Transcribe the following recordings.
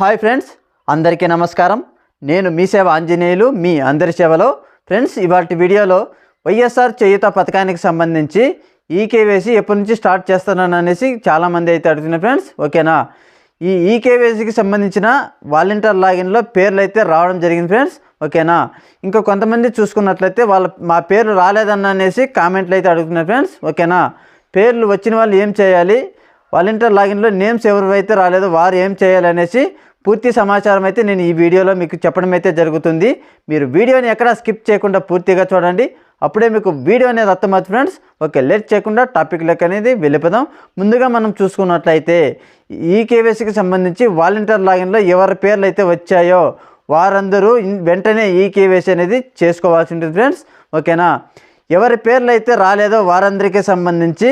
Hi friends అందరికీ నమస్కారం. నేను మీ సేవ ఆంజనేయులు మీ అందరి సేవలో. ఫ్రెండ్స్ ఇవాటి వీడియోలో వైఎస్ఆర్ చేయుత పథకానికి సంబంధించి ఈకేవైసీ ఎప్పటి నుంచి స్టార్ట్ చేస్తున్నాను అనేసి చాలామంది అయితే అడుగుతున్నారు ఫ్రెండ్స్ ఓకేనా? ఈ ఈకేవైసీకి సంబంధించిన వాలంటీర్ లాగిన్లో పేర్లు అయితే రావడం జరిగింది ఫ్రెండ్స్ ఓకేనా? ఇంకా కొంతమంది చూసుకున్నట్లయితే వాళ్ళ మా పేర్లు రాలేదన్న అనేసి కామెంట్లు అయితే అడుగుతున్నారు ఫ్రెండ్స్. ఓకేనా? పేర్లు వచ్చిన వాళ్ళు ఏం చేయాలి? వాలంటీర్ లాగిన్లో నేమ్స్ ఎవరైతే రాలేదో వారు ఏం చేయాలనేసి పూర్తి సమాచారం అయితే నేను ఈ వీడియోలో మీకు చెప్పడం అయితే జరుగుతుంది. మీరు వీడియోని ఎక్కడా స్కిప్ చేయకుండా పూర్తిగా చూడండి. అప్పుడే మీకు వీడియో అనేది అర్థమవుతుంది ఫ్రెండ్స్. ఓకే లేట్ చేయకుండా టాపిక్ లెక్క అనేది వెళ్ళిపోదాం. ముందుగా మనం చూసుకున్నట్లయితే ఈ కేవైసీకి సంబంధించి వాలంటీర్ లాగిన్లో ఎవరి పేర్లు అయితే వచ్చాయో వారందరూ వెంటనే ఈ కేవైసీ అనేది చేసుకోవాల్సి ఉంటుంది ఫ్రెండ్స్. ఓకేనా? ఎవరి పేర్లు అయితే రాలేదో వారందరికీ సంబంధించి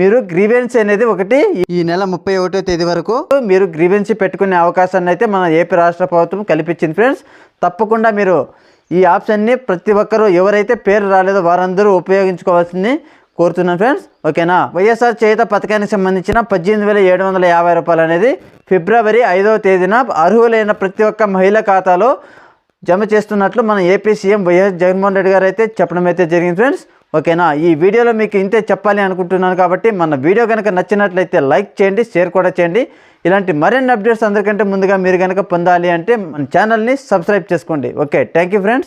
మీరు గ్రీవెన్స్ అనేది ఒకటి ఈ నెల ముప్పై ఒకటో తేదీ వరకు మీరు గ్రీవెన్సీ పెట్టుకునే అవకాశాన్ని అయితే మన ఏపీ రాష్ట్ర ప్రభుత్వం కల్పించింది ఫ్రెండ్స్. తప్పకుండా మీరు ఈ ఆప్షన్ని ప్రతి ఒక్కరూ ఎవరైతే పేరు రాలేదో వారందరూ ఉపయోగించుకోవాల్సింది కోరుతున్నాను ఫ్రెండ్స్. ఓకేనా? వైఎస్ఆర్ చేత పథకానికి సంబంధించిన పద్దెనిమిది వేల ఏడు వందల యాభై రూపాయలు అనేది ఫిబ్రవరి ఐదవ తేదీన అర్హులైన ప్రతి ఒక్క మహిళ ఖాతాలో జమ చేస్తున్నట్లు మన AP CM YS Jaganmohan Reddy గారు అయితే చెప్పడం అయితే జరిగింది ఫ్రెండ్స్. ఓకేనా? ఈ వీడియోలో మీకు ఇంతే చెప్పాలి అనుకుంటున్నాను కాబట్టి మన వీడియో కనుక నచ్చినట్లయితే లైక్ చేయండి షేర్ కూడా చేయండి. ఇలాంటి మరిన్ని అప్డేట్స్ అందరికంటే ముందుగా మీరు కనుక పొందాలి అంటే మన ఛానల్ని సబ్స్క్రైబ్ చేసుకోండి. Okay thank you friends.